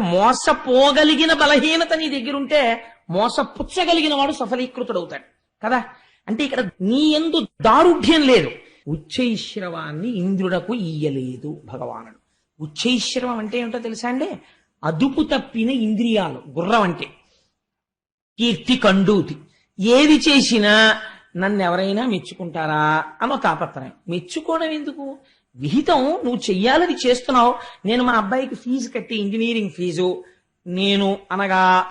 కాబట్టి మోసపోగలిగిన బలహీనత నీ దగ్గర ఉంటే మోసపుచ్చగలిగిన వాడు సఫలీకృతుడవుతాడు. కదా? అంటే ఇక్కడ నీ ఎందు దారుఢ్యం లేదు. ఉచ్చైశ్రవాన్ని ఇంద్రుడకు ఇయ్యలేదు భగవానుడు. ఉచ్చైశ్రవం అంటే ఏమిటో తెలుసా అండి? అదుపు తప్పిన ఇంద్రియాలు గుర్రం అంటే. కీర్తి కండూతి. ఏది చేసినా నన్ను ఎవరైనా మెచ్చుకుంటారా? అనో తాపత్రయం. మెచ్చుకోవడం ఎందుకు? విహితం నువ్వు చెయ్యాలని చేస్తున్నావు. నేను మా అబ్బాయికి ఫీజు కట్టి ఇంజనీరింగ్ ఫీజు. నేను అనగా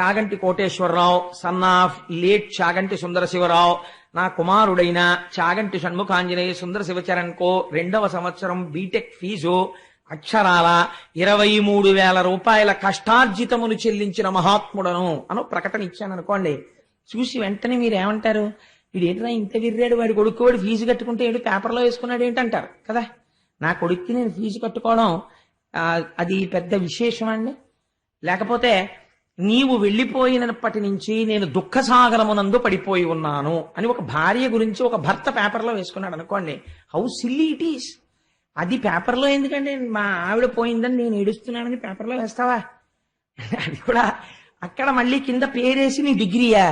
Chaganti Koteswararao son of late Chaganti Sundara Sivarao నా కుమారుడైన చాగంటి షణ్ముఖాంజనేయ సుందర శివచరణ్ కో రెండవ సంవత్సరం బీటెక్ ఫీజు. అక్షరాల ఇరవై మూడు వేల రూపాయల కష్టార్జితమును చెల్లించిన మహాత్ముడను. అను ప్రకటన ఇచ్చాను అనుకోండి చూసి వెంటనే మీరు ఏమంటారు వీడు ఏంటిరా ఇంత విర్రాడు వాడి కొడుకు వాడు ఫీజు కట్టుకుంటే ఏంటి? పేపర్లో వేసుకున్నాడు ఏంటంటారు? కదా? నా కొడుక్కి నేను ఫీజు కట్టుకోవడం అది పెద్ద విశేషం అండి? లేకపోతే నీవు వెళ్ళిపోయినప్పటి నుంచి నేను దుఃఖ సాగరమునందు పడిపోయి ఉన్నాను అని ఒక భార్య గురించి ఒక భర్త పేపర్లో వేసుకున్నాడు అనుకోండి హౌ సిల్లీ ఇట్ ఈస్. అది పేపర్లో ఎందుకంటే మా ఆవిడ పోయిందని నేను ఏడుస్తున్నానని పేపర్లో వేస్తావా? అది కూడా అక్కడ మళ్ళీ కింద పేరేసి నీ డిగ్రీయా?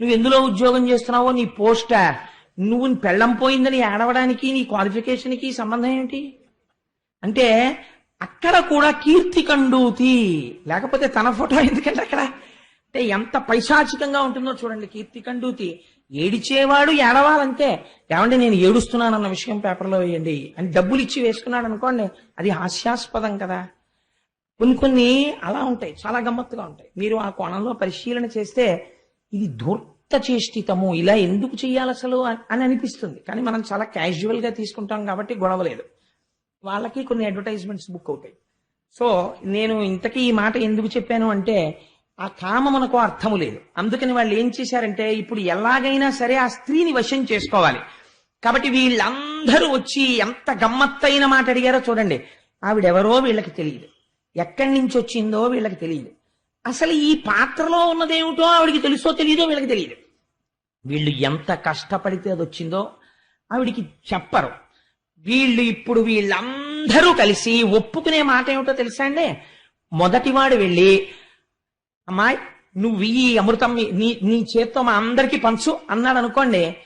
నువ్వు ఎందులో ఉద్యోగం చేస్తున్నావో నీ పోస్టర్ నువ్వు నీ పెళ్ళం పోయిందని ఏడవడానికి నీ క్వాలిఫికేషన్కి సంబంధం ఏంటి? అంటే అక్కడ కూడా కీర్తి కండూతి. లేకపోతే తన ఫోటో ఎందుకంటే అక్కడ? అంటే ఎంత పైశాచికంగా ఉంటుందో చూడండి కీర్తి కండూతి. ఏడిచేవాడు ఏడవాలంతే. ఏమంటే నేను ఏడుస్తున్నానన్న విషయం పేపర్లో వేయండి. అని డబ్బులు ఇచ్చి వేసుకున్నాడు అనుకోండి అది హాస్యాస్పదం కదా. కొన్ని కొన్ని అలా ఉంటాయి చాలా గమ్మత్తుగా ఉంటాయి. మీరు ఆ కోణంలో పరిశీలన చేస్తే ఇది ధూర్త చేష్టితము. ఇలా ఎందుకు చేయాలి అసలు అని- అని అనిపిస్తుంది. కానీ మనం చాలా క్యాజువల్గా తీసుకుంటాం కాబట్టి గొడవ లేదు. వాళ్ళకి కొన్ని అడ్వర్టైజ్మెంట్స్ బుక్ అవుతాయి. సో నేను ఇంతకీ ఈ మాట ఎందుకు చెప్పాను అంటే ఆ కామమునకు అర్థము లేదు. అందుకని వాళ్ళు ఏం చేశారంటే ఇప్పుడు ఎలాగైనా సరే ఆ స్త్రీని వశం చేసుకోవాలి. కాబట్టి వీళ్ళందరూ వచ్చి ఎంత గమ్మత్తైన మాట అడిగారో చూడండి. ఆవిడెవరో వీళ్ళకి తెలియదు. ఎక్కడి నుంచి వచ్చిందో వీళ్ళకి తెలియదు. అసలు ఈ పాత్రలో ఉన్నదేమిటో ఆవిడికి తెలుసో తెలియదో వీళ్ళకి తెలియదు వీళ్ళు ఎంత కష్టపడితే అది వచ్చిందో ఆవిడికి చెప్పరు. వీళ్ళు ఇప్పుడు వీళ్ళందరూ కలిసి ఒప్పుకునే మాట ఏమిటో తెలుసా అండి? మొదటివాడు వెళ్ళి అమ్మాయి నువ్వు ఈ అమృతం నీ నీ చేత్తో మా అందరికి పంచు అన్నాడు అనుకోండి.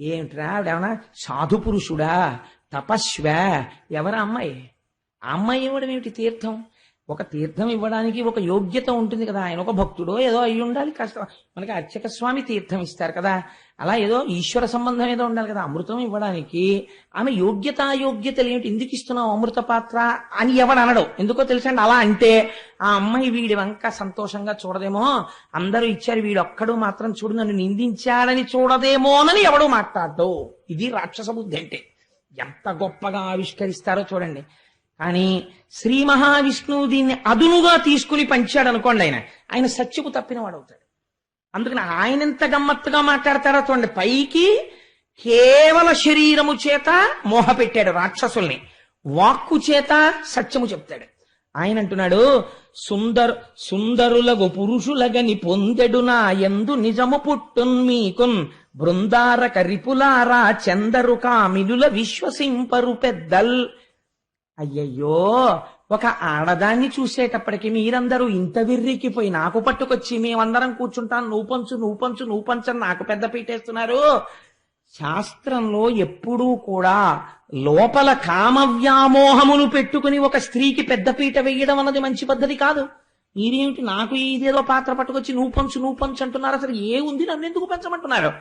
ఏమిట్రా ఆవిడేమన్నా సాధు పురుషుడా తపస్వా ఎవరా అమ్మాయి? ఆ అమ్మాయి ఇవ్వడం ఏమిటి తీర్థం? ఒక తీర్థం ఇవ్వడానికి ఒక యోగ్యత ఉంటుంది కదా. ఆయన ఒక భక్తుడో ఏదో అయి ఉండాలి కష్టం. మనకి అర్చక స్వామి తీర్థం ఇస్తారు కదా. అలా ఏదో ఈశ్వర సంబంధం ఏదో ఉండాలి కదా. అమృతం ఇవ్వడానికి ఆమె యోగ్యత యోగ్యతలు ఏమిటి? ఎందుకు ఇస్తున్నావు అమృత పాత్ర అని ఎవడు అనడు. ఎందుకో తెలుసండి? అలా అంటే ఆ అమ్మాయి వీడి వంక సంతోషంగా చూడదేమో. అందరూ ఇచ్చారు వీడు ఒక్కడు మాత్రం చూడు నన్ను నిందించాడని చూడదేమోనని ఎవడు మాట్లాడు ఇది రాక్షస బుద్ధి అంటే. ఎంత గొప్పగా ఆవిష్కరిస్తారో చూడండి. కానీ శ్రీ మహావిష్ణువు దీన్ని అదునుగా తీసుకుని పంచాడు అనుకోండి ఆయన. ఆయన సత్యపు తప్పినవాడు అవుతాడు అందుకని ఆయన ఎంత గమ్మత్తుగా మాట్లాడతారో చూడండి. పైకి కేవల శరీరము చేత మోహ పెట్టాడు రాక్షసుల్ని. వాక్కు చేత సత్యము చెప్తాడు. ఆయన అంటున్నాడు సుందరు సుందరులగు పురుషులగని పొందెడు నా ఎందు నిజము పుట్టున్ మీకున్ బృందార కరిపులారా చందరు కామినుల విశ్వసింపరు పెద్దల్ అయ్యయ్యో ఒక ఆడదాన్ని చూసేటప్పటికి మీరందరూ ఇంత విర్రికిపోయి నాకు పట్టుకొచ్చి మేమందరం కూర్చుంటాం నువ్వు పంచు నువ్వు పంచు నువ్వు పంచని నాకు పెద్ద పీటేస్తున్నారు. శాస్త్రంలో ఎప్పుడూ కూడా లోపల కామవ్యామోహములు పెట్టుకుని ఒక స్త్రీకి పెద్ద పీట వేయడం అన్నది మంచి పద్ధతి కాదు. మీరేమిటి నాకు ఇదేదో పాత్ర పట్టుకొచ్చి నువ్వు పంచు నువ్వు పంచు అంటున్నారు? అసలు ఏ ఉంది? నన్ను ఎందుకు పెంచమంటున్నారు?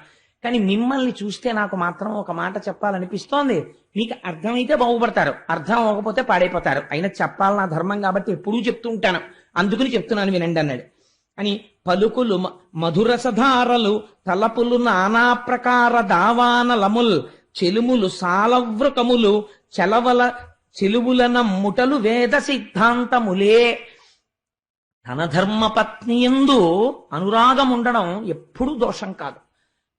కానీ మిమ్మల్ని చూస్తే నాకు మాత్రం ఒక మాట చెప్పాలనిపిస్తోంది. మీకు అర్థమైతే బాగుపడతారు. అర్థం అవ్వకపోతే పాడైపోతారు. అయినా చెప్పాలి నా ధర్మం కాబట్టి ఎప్పుడూ చెప్తూ ఉంటాను. అందుకుని చెప్తున్నాను వినండి అన్నాడు. అని పలుకులు మధురసధారలు తలపులు నానా ప్రకార దావానలముల్ చెలుములు సాలవృకములు చలవల చెలువులన ముటలు వేద సిద్ధాంతములే. తన ధర్మ అనురాగం ఉండడం ఎప్పుడూ దోషం కాదు.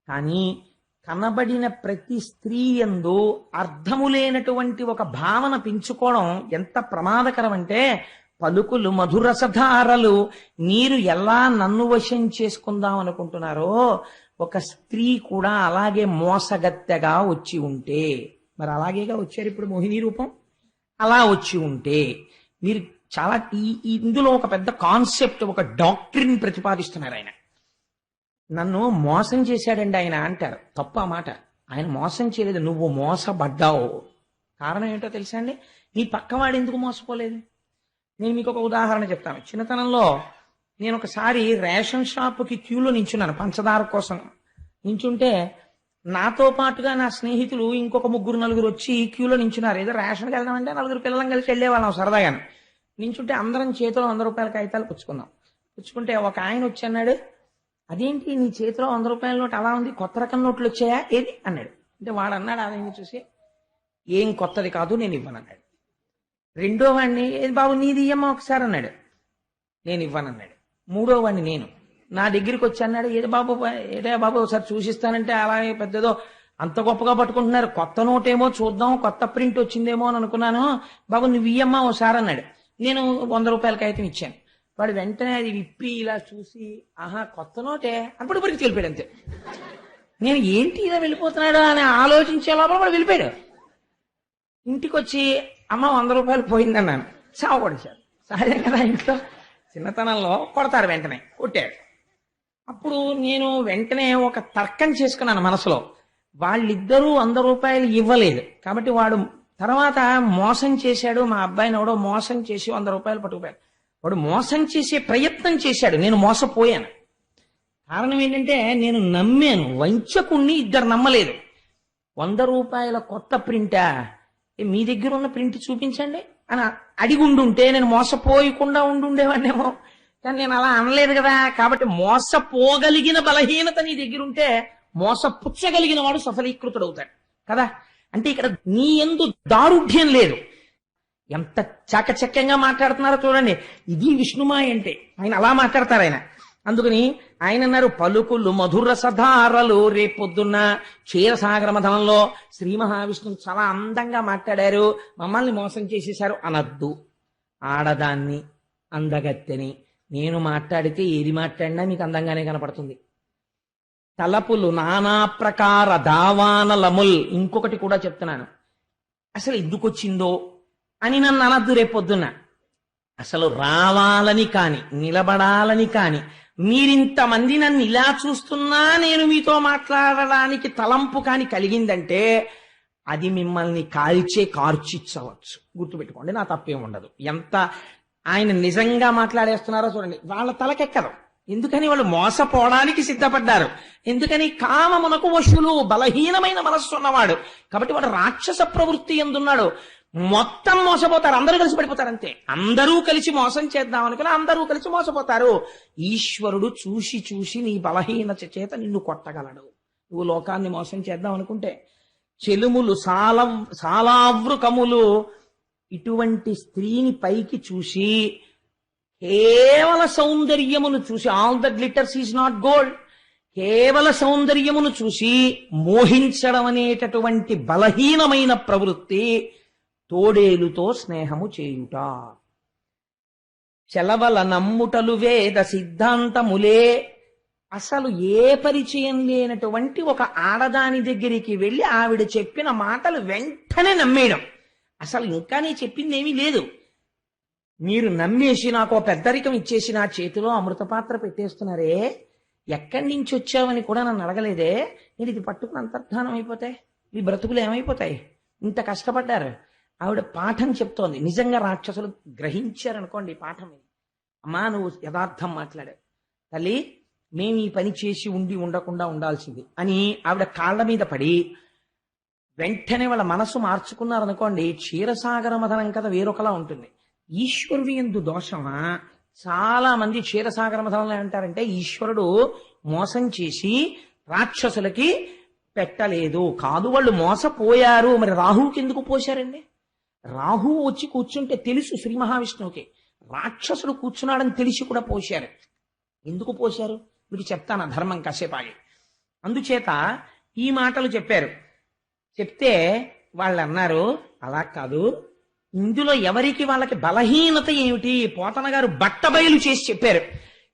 కానీ కనబడిన ప్రతి స్త్రీ ఎందు అర్థము లేనటువంటి ఒక భావన పెంచుకోవడం ఎంత ప్రమాదకరం అంటే పలుకులు మధురసధారలు. మీరు ఎలా నన్ను వశం చేసుకుందాం అనుకుంటున్నారో ఒక స్త్రీ కూడా అలాగే మోసగత్తెగా వచ్చి ఉంటే. మరి అలాగేగా వచ్చారు ఇప్పుడు మోహిని రూపం? అలా వచ్చి ఉంటే మీరు చాలా ఈ ఇందులో ఒక పెద్ద కాన్సెప్ట్ ఒక డాక్టరీని ప్రతిపాదిస్తున్నారు ఆయన. నన్ను మోసం చేశాడండి ఆయన అంటారు. తప్ప మాట. ఆయన మోసం చేయలేదు. నువ్వు మోసపడ్డావు. కారణం ఏంటో తెలుసా అండి? నీ పక్కవాడు ఎందుకు మోసపోలేదు? నేను మీకు ఒక ఉదాహరణ చెప్తాను. చిన్నతనంలో నేను ఒకసారి రేషన్ షాప్కి క్యూలో నించున్నాను పంచదార కోసం. నించుంటే నాతో పాటుగా నా స్నేహితులు ఇంకొక ముగ్గురు నలుగురు వచ్చి క్యూలో నించున్నారు. ఏదో రేషన్కి వెళ్దామంటే నలుగురు పిల్లలం కలిసి వెళ్ళేవాళ్ళం సరదాగాను. నించుంటే అందరం చేతిలో వంద రూపాయల కాగితాలు పుచ్చుకున్నాం. పుచ్చుకుంటే ఒక ఆయన వచ్చి అన్నాడు అదేంటి నీ చేతిలో వంద రూపాయల నోట్ అలా ఉంది? కొత్త రకం నోట్లు వచ్చాయా? ఏది? అన్నాడు. అంటే వాడు అన్నాడు ఆయన చూసి? ఏం కొత్తది కాదు నేను ఇవ్వనన్నాడు. రెండో వాడిని ఏది బాబు నీది ఇయ్యమ్మా ఒకసారి అన్నాడు. నేను ఇవ్వనన్నాడు. మూడో వాడిని నేను. నా దగ్గరికి వచ్చి అన్నాడు ఏది బాబు ఏదే బాబు ఒకసారి చూసిస్తానంటే అలాగే పెద్దదో అంత గొప్పగా పట్టుకుంటున్నారు. కొత్త నోటేమో చూద్దాం కొత్త ప్రింట్ వచ్చిందేమో అని అనుకున్నాను. బాబు నువ్వు ఇయ్యమ్మా ఒకసారి అన్నాడు. నేను వంద రూపాయలకి అయితే ఇచ్చాను. వాడు వెంటనే అది విప్పి ఇలా చూసి ఆహా కొత్త నోటే. అప్పుడు పరిస్థితి వెళ్ళిపోయాడు అంతే. నేను ఏంటి ఇలా వెళ్ళిపోతున్నాడు అని ఆలోచించే లోపల వాడు వెళ్ళిపోయాడు. ఇంటికి వచ్చి అమ్మ వంద రూపాయలు పోయిందన్నాను. చావ కొడిచాడు సహజం కదా ఇంట్లో. చిన్నతనంలో కొడతారు వెంటనే కొట్టాడు. అప్పుడు నేను వెంటనే ఒక తర్కం చేసుకున్నాను మనసులో. వాళ్ళిద్దరూ వంద రూపాయలు ఇవ్వలేదు. కాబట్టి వాడు తర్వాత మోసం చేశాడు మా అబ్బాయిని ఎవడో మోసం చేసి వంద రూపాయలు పట్టుకుపోయాడు. వాడు మోసం చేసే ప్రయత్నం చేశాడు. నేను మోసపోయాను. కారణం ఏంటంటే నేను నమ్మాను. వంచకుణ్ణి ఇద్దరు నమ్మలేదు. వంద రూపాయల కొత్త ప్రింటా? మీ దగ్గర ఉన్న ప్రింట్ చూపించండి అని అడిగి ఉండుంటే నేను మోసపోయకుండా ఉండుండేవాడినేమో. కానీ నేను అలా అనలేదు కదా. కాబట్టి మోసపోగలిగిన బలహీనత నీ దగ్గర ఉంటే మోసపుచ్చగలిగిన వాడు సఫలీకృతుడవుతాడు. కదా? అంటే ఇక్కడ నీ ఎందు దారుఢ్యం లేదు. ఎంత చాకచక్యంగా మాట్లాడుతున్నారో చూడండి. ఇది విష్ణుమాయ అంటే. ఆయన అలా మాట్లాడతారు ఆయన. అందుకని ఆయన అన్నారు పలుకులు మధుర సధారలు రేపొద్దున్న క్షీరసాగర మధనంలో శ్రీ మహావిష్ణువు చాలా అందంగా మాట్లాడారు. మమ్మల్ని మోసం చేసేశారు. అనద్దు. ఆడదాన్ని అందగత్తెని. నేను మాట్లాడితే ఏది మాట్లాడినా మీకు అందంగానే కనపడుతుంది. తలపులు నానా ప్రకార దావానలముల్. ఇంకొకటి కూడా చెప్తున్నాను. అసలు ఎందుకు వచ్చిందో అని నన్ను అనద్దు రేపొద్దున అసలు రావాలని కాని నిలబడాలని కాని మీరింతమంది నన్ను ఇలా చూస్తున్నా నేను మీతో మాట్లాడడానికి తలంపు కాని కలిగిందంటే అది మిమ్మల్ని కాల్చే కార్చిచ్చవచ్చు. గుర్తుపెట్టుకోండి నా తప్పేం ఉండదు. ఎంత ఆయన నిజంగా మాట్లాడేస్తున్నారో చూడండి. వాళ్ళ తలకెక్కదు. ఎందుకని వాళ్ళు మోసపోవడానికి సిద్ధపడ్డారు? ఎందుకని కామమునకు వశులు బలహీనమైన మనస్సు ఉన్నవాడు? కాబట్టి వాడు రాక్షస ప్రవృత్తి ఎందున్నాడు? మొత్తం మోసపోతారు. అందరూ కలిసి పడిపోతారు అంతే. అందరూ కలిసి మోసం చేద్దాం అనుకుని అందరూ కలిసి మోసపోతారు. ఈశ్వరుడు చూసి చూసి నీ బలహీనత చేత నిన్ను కొట్టగలడు. నువ్వు లోకాన్ని మోసం చేద్దాం అనుకుంటే చెలుములు సాల సాలావృకములు ఇటువంటి స్త్రీని పైకి చూసి కేవల సౌందర్యమును చూసి all the glitters is not gold కేవల సౌందర్యమును చూసి మోహించడం అనేటటువంటి బలహీనమైన ప్రవృత్తి తోడేలుతో స్నేహము చేయుట. చెలవల నమ్ముటలు వేద సిద్ధాంతములే. అసలు ఏ పరిచయం లేనటువంటి ఒక ఆడదాని దగ్గరికి వెళ్ళి ఆవిడ చెప్పిన మాటలు వెంటనే నమ్మేయడం. అసలు ఇంకా నీ చెప్పింది ఏమీ లేదు. మీరు నమ్మేసి నాకు పెద్దరికం ఇచ్చేసి నా చేతిలో అమృతపాత్ర పెట్టేస్తున్నారే. ఎక్కడి నుంచి వచ్చావని కూడా నన్ను అడగలేదే. నేను ఇది పట్టుకుని అంతర్ధానం అయిపోతాయి. మీ బ్రతుకులు ఏమైపోతాయి? ఇంత కష్టపడ్డారు. ఆవిడ పాఠం చెప్తోంది. నిజంగా రాక్షసులు గ్రహించారనుకోండి ఈ పాఠం ఇది. అమ్మా నువ్వు యథార్థం మాట్లాడావు. తల్లి మేము ఈ పని చేసి ఉండి ఉండకుండా ఉండాల్సింది అని ఆవిడ కాళ్ళ మీద పడి వెంటనే వాళ్ళ మనసు మార్చుకున్నారనుకోండి క్షీరసాగర మథనం కథ వేరొకలా ఉంటుంది. ఈశ్వరుడి ఎందు దోషమా? చాలా మంది క్షీరసాగర మథనం అంటారంటే ఈశ్వరుడు మోసం చేసి రాక్షసులకి పెట్టలేదు. కాదు వాళ్ళు మోసపోయారు. మరి రాహువుకి ఎందుకు పోశారండి? రాహువు వచ్చి కూర్చుంటే తెలుసు శ్రీ మహావిష్ణువుకి. రాక్షసుడు కూర్చున్నాడని తెలిసి కూడా పోశారు. ఎందుకు పోశారు? మీకు చెప్తాను ఆ ధర్మం కాసేపాగి అందుచేత ఈ మాటలు చెప్పారు. చెప్తే వాళ్ళు అన్నారు అలా కాదు. ఇందులో ఎవరికి వాళ్ళకి బలహీనత ఏమిటి? పోతన గారు బట్టబయలు చేసి చెప్పారు.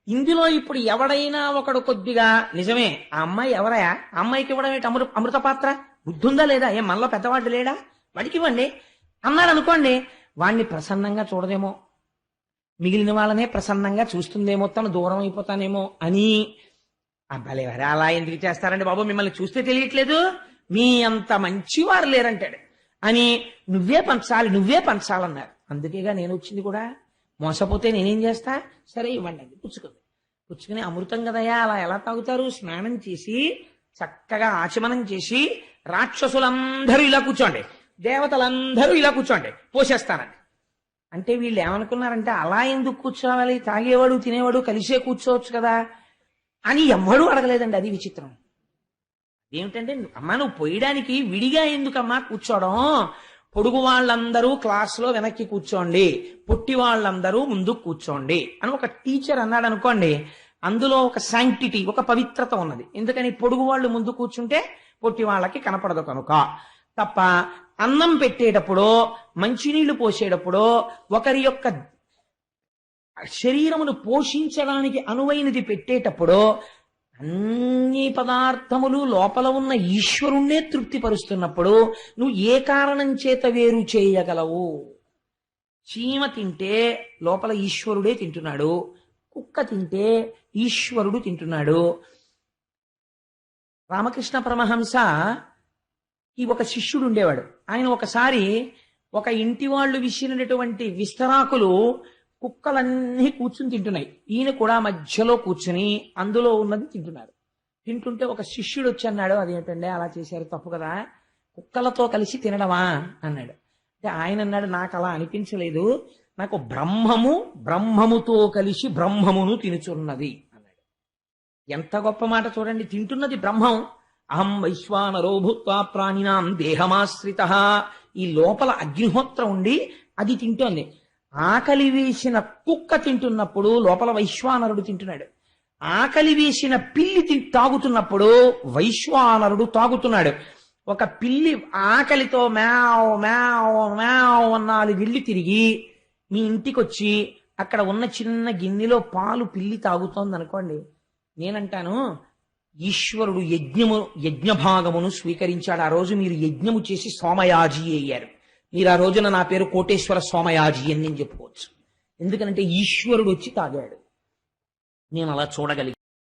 ఇందులో ఇప్పుడు ఎవడైనా ఒకడు కొద్దిగా నిజమే ఆ అమ్మాయి ఎవరయా ఆ అమ్మాయికి ఇవ్వడం ఏంటి అమృత అమృత పాత్ర? బుద్ధుందా లేదా? ఏం మనలో పెద్దవాడు లేడా? వాడికి ఇవ్వండి. అన్నాడు అనుకోండి వాణ్ణి ప్రసన్నంగా చూడదేమో. మిగిలిన వాళ్ళనే ప్రసన్నంగా చూస్తుందేమో తను దూరం అయిపోతానేమో అని. అబ్బాలే వరే అలా ఎందుకు చేస్తారండి బాబు? మిమ్మల్ని చూస్తే తెలియట్లేదు. మీ అంత మంచివారు లేరంటాడు. అని నువ్వే పంచాలి నువ్వే పంచాలన్నారు. అందుకేగా నేను వచ్చింది కూడా. మోసపోతే నేనేం చేస్తా? సరే ఇవ్వండి అది పుచ్చుకుంది. పుచ్చుకుని అమృతం కదయా అలా ఎలా తాగుతారు? స్నానం చేసి చక్కగా ఆచమనం చేసి రాక్షసులందరూ ఇలా కూర్చోండి. దేవతలందరూ ఇలా కూర్చోండి. పోసేస్తానండి. అంటే వీళ్ళు ఏమనుకున్నారంటే అలా ఎందుకు కూర్చోవాలి? తాగేవాడు తినేవాడు కలిసే కూర్చోవచ్చు కదా అని ఎవ్వడూ అడగలేదండి. అది విచిత్రం. ఏమిటంటే అమ్మా నువ్వు పోయడానికి విడిగా ఎందుకమ్మా కూర్చోవడం పొడుగు వాళ్ళందరూ క్లాస్లో వెనక్కి కూర్చోండి. పొట్టి వాళ్ళందరూ ముందు కూర్చోండి అని ఒక టీచర్ అన్నాడు అనుకోండి అందులో ఒక శాంక్టిటీ ఒక పవిత్రత ఉన్నది. ఎందుకని? పొడుగు వాళ్ళు ముందు కూర్చుంటే పొట్టి వాళ్ళకి కనపడదు కనుక. తప్ప అన్నం పెట్టేటప్పుడు మంచినీళ్ళు పోసేటప్పుడు ఒకరి యొక్క శరీరమును పోషించడానికి అనువైనది పెట్టేటప్పుడు అన్ని పదార్థములు లోపల ఉన్న ఈశ్వరుణ్ణే తృప్తిపరుస్తున్నప్పుడు నువ్వు ఏ కారణం చేత వేరు చేయగలవు? చీమ తింటే లోపల ఈశ్వరుడే తింటున్నాడు. కుక్క తింటే ఈశ్వరుడు తింటున్నాడు. రామకృష్ణ పరమహంస ఈ ఒక శిష్యుడు ఉండేవాడు. ఆయన ఒకసారి ఒక ఇంటి వాళ్ళు విసిరినటువంటి విస్తరాకులు కుక్కలన్నీ కూర్చుని తింటున్నాయి. ఈయన కూడా మధ్యలో కూర్చుని అందులో ఉన్నది తింటున్నారు. తింటుంటే ఒక శిష్యుడు వచ్చి అన్నాడు అదేంటండి అలా చేశారు? తప్పు కదా. కుక్కలతో కలిసి తినడమా? అన్నాడు. అంటే ఆయన అన్నాడు నాకు అలా అనిపించలేదు. నాకు బ్రహ్మము బ్రహ్మముతో కలిసి బ్రహ్మమును తినుచున్నది. అన్నాడు. ఎంత గొప్ప మాట చూడండి. తింటున్నది బ్రహ్మం. అహం వైశ్వానరో భూత్వా ప్రాణినాం దేహమాశ్రిత. ఈ లోపల అగ్నిహోత్రం ఉండి అది తింటోంది. ఆకలి వేసిన కుక్క తింటున్నప్పుడు లోపల వైశ్వానరుడు తింటున్నాడు. ఆకలి వేసిన పిల్లి తి- తాగుతున్నప్పుడు వైశ్వానరుడు తాగుతున్నాడు. ఒక పిల్లి ఆకలితో మ్యావ్ మ్యావ్ మ్యావ్ అన్నాలు వెళ్ళి తిరిగి మీ ఇంటికి వచ్చి అక్కడ ఉన్న చిన్న గిన్నెలో పాలు పిల్లి తాగుతోంది అనుకోండి నేనంటాను ఈశ్వరుడు యజ్ఞము యజ్ఞభాగమును స్వీకరించాడు. ఆ రోజు మీరు యజ్ఞము చేసి సోమయాజి అయ్యారు. మీరు ఆ రోజున నా పేరు కోటేశ్వర సోమయాజి అని నేను చెప్పుకోవచ్చు. ఎందుకంటే ఈశ్వరుడు వచ్చి తాగాడు. నేను అలా చూడగలిగాను.